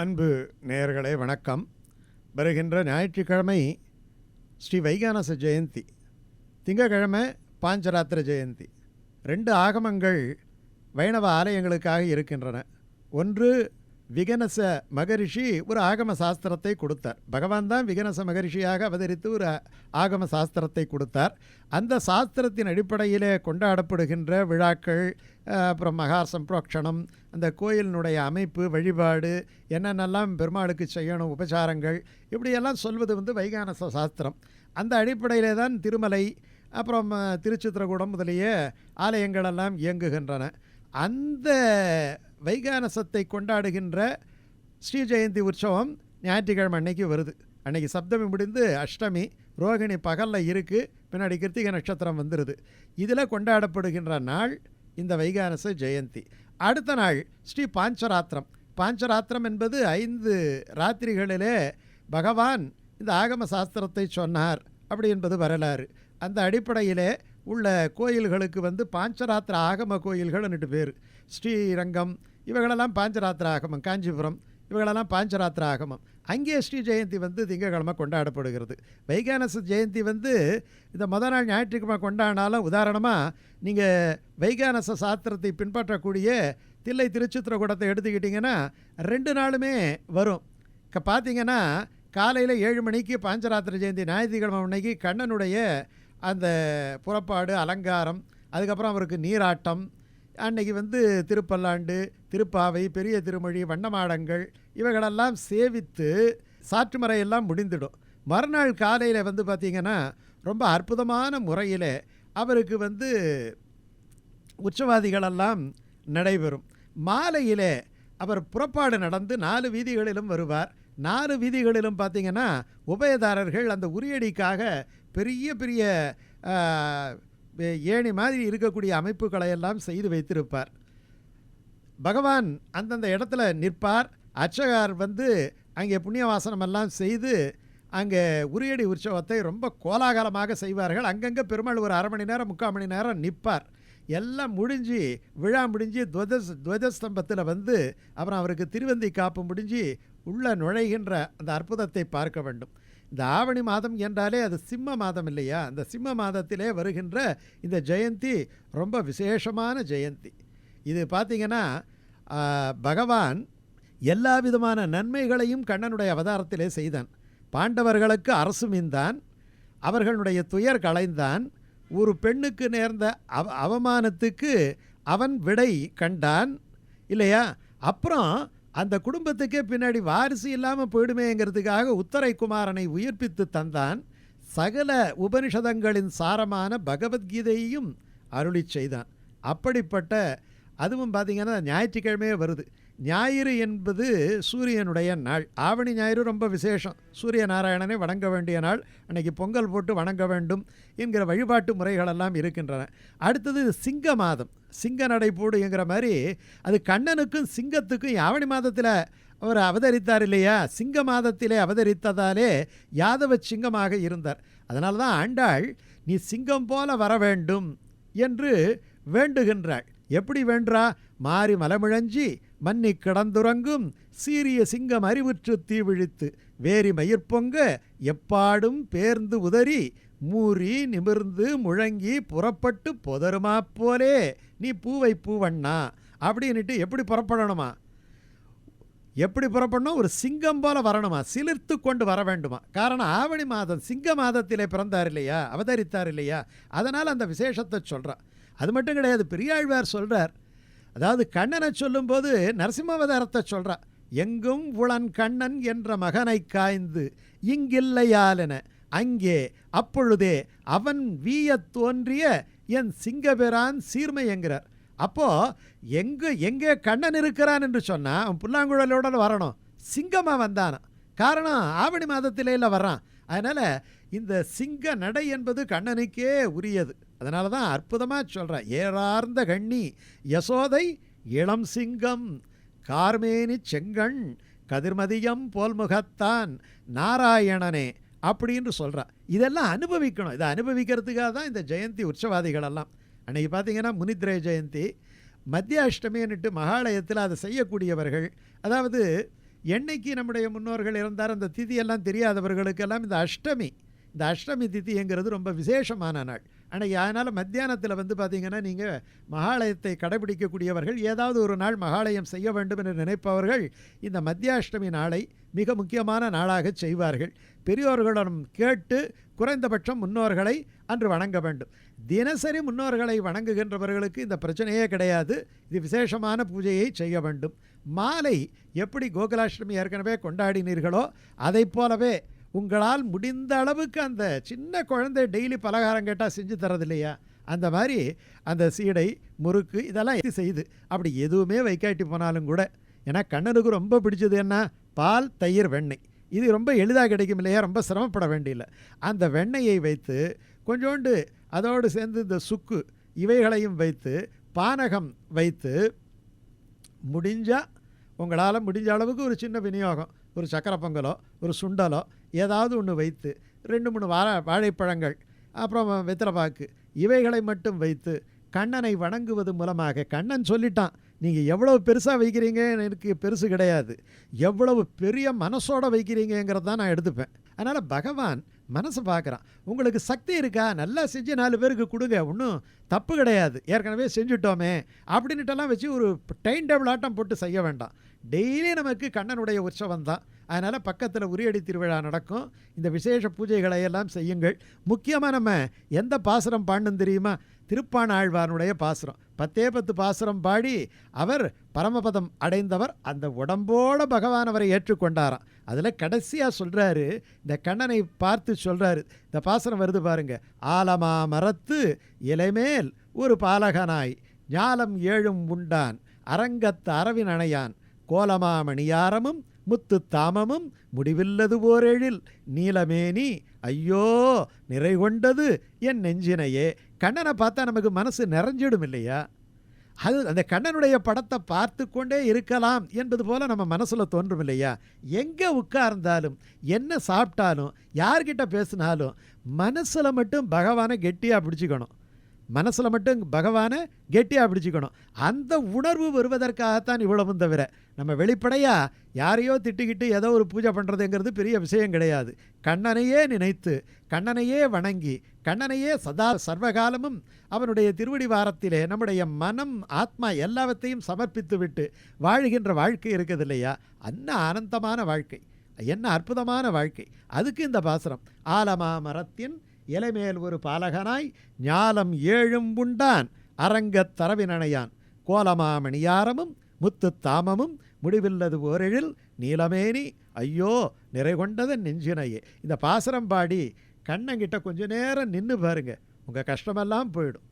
அன்பு நேயர்களே வணக்கம். வருகின்ற ஞாயிற்றுக்கிழமை ஸ்ரீ வைகானச ஜெயந்தி திங்கக்கிழமை பாஞ்சராத்திர ஜெயந்தி. ரெண்டு ஆகமங்கள் வைணவ ஆலயங்களுக்காக இருக்கின்றன. ஒன்று விகனச மகரிஷி ஒரு ஆகம சாஸ்திரத்தை கொடுத்தார். பகவான் தான் விகனச மகரிஷியாக அவதரித்து ஒரு ஆகம சாஸ்திரத்தை கொடுத்தார். அந்த சாஸ்திரத்தின் அடிப்படையிலே கொண்டாடப்படுகின்ற விழாக்கள் அப்புறம் மகா சம்பிரோக்ஷணம் அந்த கோயிலினுடைய அமைப்பு வழிபாடு என்னென்னலாம் பெருமாளுக்கு செய்யணும் உபசாரங்கள் இப்படியெல்லாம் சொல்வது வந்து வைகானச சாஸ்திரம். அந்த அடிப்படையிலே தான் திருமலை அப்புறம் திருச்சித்திரகூடம் முதலிய ஆலயங்களெல்லாம் இயங்குகின்றன. அந்த வைகானசத்தை கொண்டாடுகின்ற ஸ்ரீ ஜெயந்தி உற்சவம் ஞாயிற்றுக்கிழமை அன்னைக்கு வருது. அன்னைக்கு சப்தமி முடிந்து அஷ்டமி ரோகிணி பகலில் இருக்குது பின்னாடி கிருத்திகை நட்சத்திரம் வந்துடுது இதில் கொண்டாடப்படுகின்ற நாள் இந்த வைகானச ஜெயந்தி. அடுத்த நாள் ஸ்ரீ பாஞ்சராத்திரம். பாஞ்சராத்திரம் என்பது ஐந்து ராத்திரிகளிலே பகவான் இந்த ஆகம சாஸ்திரத்தை சொன்னார் அப்படி என்பது வரலாறு. அந்த அடிப்படையிலே உள்ள கோயில்களுக்கு வந்து பாஞ்சராத்திர ஆகம கோயில்கள்னுட்டு பேர். ஸ்ரீரங்கம் இவைகளெல்லாம் பாஞ்சராத்திர ஆகமம். காஞ்சிபுரம் இவைகளெல்லாம் பாஞ்சராத்திர ஆகமம். அங்கே ஸ்ரீ ஜெயந்தி வந்து திங்கக்கிழமை கொண்டாடப்படுகிறது. வைகானச ஜெயந்தி வந்து இந்த மொதல் நாள் ஞாயிற்றுக்கிழமை கொண்டாடினாலும் உதாரணமாக நீங்கள் வைகானச சாத்திரத்தை பின்பற்றக்கூடிய தில்லை திருச்சித்திரகுடத்தை எடுத்துக்கிட்டிங்கன்னா ரெண்டு நாளுமே வரும். இப்போ பார்த்தீங்கன்னா காலையில் ஏழு மணிக்கு பாஞ்சராத்திர ஜெயந்தி ஞாயிற்றுக்கிழமை அன்னைக்கு கண்ணனுடைய அந்த புறப்பாடு அலங்காரம் அதுக்கப்புறம் அவருக்கு நீராட்டம் அன்னைக்கு வந்து திருப்பல்லாண்டு திருப்பாவை பெரிய திருமொழி வண்ணமாடங்கள் இவைகளெல்லாம் சேவித்து சாற்றுமறையெல்லாம் முடிந்துடும். மறுநாள் காலையில் வந்து பார்த்திங்கன்னா ரொம்ப அற்புதமான முறையில் அவருக்கு வந்து உச்சவாதிகளெல்லாம் நடைபெறும். மாலையிலே அவர் புறப்பாடு நடந்து நாலு வீதிகளிலும் வருவார். நாலு வீதிகளிலும் பார்த்தீங்கன்னா உபயதாரர்கள் அந்த உரியடிக்காக பெரிய பெரிய ஏணி மாதிரி இருக்கக்கூடிய அமைப்புகளை எல்லாம் செய்து வைத்திருப்பார். பகவான் அந்தந்த இடத்துல நிற்பார். அர்ச்சகர் வந்து அங்கே புண்ணியவாசனம் எல்லாம் செய்து அங்கே உரியடி உற்சவத்தை ரொம்ப கோலாகலமாக செய்வார்கள். அங்கங்கே பெருமாள் ஒரு அரை மணி நேரம் முக்கால் மணி நேரம் நிற்பார். எல்லாம் முடிஞ்சு விழா முடிஞ்சு துவஜஸ் துவஜஸ்தம்பத்தில் வந்து அப்புறம் அவருக்கு திருவந்தி காப்பு முடிஞ்சு உள்ளே நுழைகின்ற அந்த அற்புதத்தை பார்க்க வேண்டும். இந்த ஆவணி மாதம் என்றாலே அது சிம்ம மாதம் இல்லையா? அந்த சிம்ம மாதத்திலே வருகின்ற இந்த ஜெயந்தி ரொம்ப விசேஷமான ஜெயந்தி. இது பார்த்திங்கன்னா பகவான் எல்லா விதமான நன்மைகளையும் கண்ணனுடைய அவதாரத்திலே செய்தான். பாண்டவர்களுக்கு அரசு மீந்தான் அவர்களுடைய துயர் களைந்தான் ஒரு பெண்ணுக்கு நேர்ந்த அவ அவமானத்துக்கு அவன் விடை கண்டான் இல்லையா? அப்புறம் அந்த குடும்பத்துக்கே பின்னாடி வாரிசு இல்லாமல் போயிடுமேங்கிறதுக்காக உத்தரை குமாரனை உயிர்ப்பித்து தந்தான். சகல உபனிஷதங்களின் சாரமான பகவத்கீதையையும் அருளி செய்தான். அப்படிப்பட்ட அதுவும் பார்த்தீங்கன்னா ஞாயிற்றுக்கிழமையே வருது. ஞாயிறு என்பது சூரியனுடைய நாள். ஆவணி ஞாயிறு ரொம்ப விசேஷம். சூரிய நாராயணனை வணங்க வேண்டிய நாள். அன்னைக்கு பொங்கல் போட்டு வணங்க வேண்டும் என்கிற வழிபாட்டு முறைகளெல்லாம் இருக்கின்றன. அடுத்தது சிங்க மாதம். சிங்க நடை போடுங்கிற மாதிரி அது கண்ணனுக்கும் சிங்கத்துக்கும் ஆவணி மாதத்தில் அவர் அவதரித்தார் இல்லையா? சிங்க மாதத்திலே அவதரித்ததாலே யாதவ சிங்கமாக இருந்தார். அதனால தான் ஆண்டாள் நீ சிங்கம் போல வர வேண்டும் என்று வேண்டுகின்றாள். எப்படி வேண்டா மாறி மலமிழஞ்சி மன்னி கிடந்துறங்கும். சீரிய சிங்கம் அறிவுற்று தீவிழித்து வேரி மயிர்பொங்க எப்பாடும் பேர்ந்து உதறி மூறி நிமிர்ந்து முழங்கி புறப்பட்டு புதருமா போலே நீ பூவை பூவண்ணா அப்படின்னுட்டு எப்படி புறப்படணுமா? எப்படி புறப்படணும்? ஒரு சிங்கம் போல வரணுமா? சிலிர்த்து கொண்டு வர வேண்டுமா? காரணம் ஆவணி மாதம் சிங்க மாதத்திலே பிறந்தார் இல்லையா? அவதரித்தார் இல்லையா? அதனால் அந்த விசேஷத்தை சொல்கிறார் அது மட்டும் கிடையாது பெரியாழ்வார் சொல்கிறார் அதாவது கண்ணனை சொல்லும்போது நரசிம்மாவதாரத்தை சொல்கிறா எங்கும் உளன் கண்ணன் என்ற மகனை காய்ந்து இங்கில்லையாலென அங்கே அப்பொழுதே அவன் வீயத் தோன்றிய என் சிங்கபெரான் சீர்மை என்கிறார். அப்போ எங்கு எங்கே கண்ணன் இருக்கிறான் என்று சொன்னால் அவன் புல்லாங்குழலோட வரணும். சிங்கமாக வந்தானான் காரணம் ஆவணி மாதத்திலே இல்லை வர்றான். அதனால் இந்த சிங்க நடை என்பது கண்ணனுக்கே உரியது. அதனால தான் அற்புதமாக சொல்கிறேன் ஏறார்ந்த கண்ணி யசோதை இளம் சிங்கம் கார்மேனி செங்கண் கதிர்மதியம் போல்முகத்தான் நாராயணனே அப்படின்னு சொல்கிறான் இதெல்லாம் அனுபவிக்கணும். இதை அனுபவிக்கிறதுக்காக தான் இந்த ஜெயந்தி உற்சவாதிகளெல்லாம் அன்றைக்கி பார்த்திங்கன்னா பார்த்தீங்கன்னா முனித்ரே ஜெயந்தி மத்திய அஷ்டமின்னுட்டு மகாலயத்தில் அதை செய்யக்கூடியவர்கள். அதாவது என்னைக்கு நம்முடைய முன்னோர்கள் இருந்தார் அந்த திதியெல்லாம் தெரியாதவர்களுக்கெல்லாம் இந்த அஷ்டமி இந்த அஷ்டமி திதிங்கிறது ரொம்ப விசேஷமான நாள். ஆனால் அதனால் மத்தியானத்தில் வந்து பார்த்திங்கன்னா நீங்கள் மகாலயத்தை கடைபிடிக்கக்கூடியவர்கள் ஏதாவது ஒரு நாள் மகாலயம் செய்ய வேண்டும் என்று நினைப்பவர்கள் இந்த மத்தியாஷ்டமி நாளை மிக முக்கியமான நாளாக செய்வார்கள். பெரியோர்களிடம் கேட்டு குறைந்தபட்சம் முன்னோர்களை அன்று வணங்க வேண்டும். தினசரி முன்னோர்களை வணங்குகின்றவர்களுக்கு இந்த பிரச்சனையே கிடையாது. இது விசேஷமான பூஜையை செய்ய வேண்டும். மாலை எப்படி கோகுலாஷ்டமி ஏற்கனவே கொண்டாடினீர்களோ அதைப் போலவே உங்களால் முடிந்த அளவுக்கு அந்த சின்ன குழந்தை டெய்லி பலகாரம் கேட்டால் செஞ்சு தரது இல்லையா அந்த மாதிரி அந்த சீடை முறுக்கு இதெல்லாம் எது செய்து அப்படி எதுவுமே வைக்காட்டி போனாலும் கூட ஏன்னா கண்ணனுக்கு ரொம்ப பிடிச்சது என்ன? பால் தயிர் வெண்ணெய். இது ரொம்ப எளிதாக கிடைக்கும் இல்லையா? ரொம்ப சிரமப்பட வேண்டியில்லை. அந்த வெண்ணெயை வைத்து கொஞ்சோண்டு அதோடு சேர்ந்து இந்த சுக்கு இவைகளையும் வைத்து பானகம் வைத்து முடிஞ்சால் உங்களால் முடிஞ்ச அளவுக்கு ஒரு சின்ன விநியோகம் ஒரு சக்கரை பொங்கலோ ஒரு சுண்டலோ ஏதாவது ஒன்று வைத்து ரெண்டு மூணு வாழை வாழைப்பழங்கள் அப்புறம் வெத்தலைப்பாக்கு இவைகளை மட்டும் வைத்து கண்ணனை வணங்குவது மூலமாக கண்ணன் சொல்லிட்டான் நீங்கள் எவ்வளவு பெருசாக வைக்கிறீங்க? எனக்கு பெருசு கிடையாது. எவ்வளவு பெரிய மனசோட வைக்கிறீங்கிறத தான் நான் எடுத்துப்பேன். அதனால் பகவான் மனசை பார்க்குறான். உங்களுக்கு சக்தி இருக்கா? நல்லா செஞ்சு நாலு பேருக்கு கொடுங்க. ஒன்றும் தப்பு கிடையாது. ஏற்கனவே செஞ்சுட்டோமே அப்படின்னுட்டெல்லாம் வச்சு ஒரு டைம் டேபிள் ஆட்டம் போட்டு செய்ய வேண்டாம். டெய்லி நமக்கு கண்ணனுடைய உற்சவம் தான். அதனால் பக்கத்தில் உரியடி திருவிழா நடக்கும். இந்த விசேஷ பூஜைகளை எல்லாம் செய்யுங்கள். முக்கியமாக நம்ம எந்த பாசுரம் பாடணும் தெரியுமா? திருப்பாணாழ்வானுடைய பாசுரம். பத்தே பத்து பாசுரம் பாடி அவர் பரமபதம் அடைந்தவர் அந்த உடம்போட பகவான் அவரை ஏற்றுக்கொண்டாராம். அதில் கடைசியாக சொல்கிறாரு இந்த கண்ணனை பார்த்து சொல்கிறாரு இந்த பாசுரம் வருது பாருங்க. ஆலமா மரத்து இலைமேல் ஒரு பாலகனாய் ஞாலம் ஏழும் உண்டான் அரங்கத்து அரவின் அணையான் கோலமாமணியாரமும் முத்து தாமமும் முடிவில்லது ஓரெழில். நீலமேனி ஐயோ நிறை கொண்டது என் நெஞ்சினையே. கண்ணனை பார்த்தா நமக்கு மனசு நிறைஞ்சிடும் இல்லையா? அது அந்த கண்ணனுடைய படத்தை பார்த்து கொண்டே இருக்கலாம் என்பது போல் நம்ம மனசில் தோன்றும் இல்லையா? எங்கே உட்கார்ந்தாலும் என்ன சாப்பிட்டாலும் யார்கிட்ட பேசினாலும் மனசில் மட்டும் பகவானை கெட்டியாக பிடிச்சிக்கணும். மனசில் மட்டும் பகவானை கெட்டியாக பிடிச்சிக்கணும். அந்த உணர்வு வருவதற்காகத்தான் இவ்வளவும் தவிர நம்ம வெளிப்படையாக யாரையோ திட்டிக்கிட்டு ஏதோ ஒரு பூஜை பண்ணுறதுங்கிறது பெரிய விஷயம் கிடையாது. கண்ணனையே நினைத்து கண்ணனையே வணங்கி கண்ணனையே சதா சர்வகாலமும் அவனுடைய திருவடி வாரத்திலே நம்முடைய மனம் ஆத்மா எல்லாவற்றையும் சமர்ப்பித்து விட்டு வாழ்கின்ற வாழ்க்கை இருக்குது இல்லையா அன்ன ஆனந்தமான வாழ்க்கை. என்ன அற்புதமான வாழ்க்கை. அதுக்கு இந்த பாசுரம். ஆலமா மரத்தின் இலைமேல் ஒரு பாலகனாய் ஞாலம் ஏழும் உண்டான் அரங்கத் தரவினணையான் கோலமாமணியாரமும் முத்து தாமமும் முடிவில்லது ஓரெழில் நீலமேனி ஐயோ நிறை கொண்டது நெஞ்சினையே. இந்த பாசுரம் பாடி கண்ணங்கிட்ட கொஞ்ச நேரம் நின்று பாருங்க உங்கள் கஷ்டமெல்லாம் போயிடும்.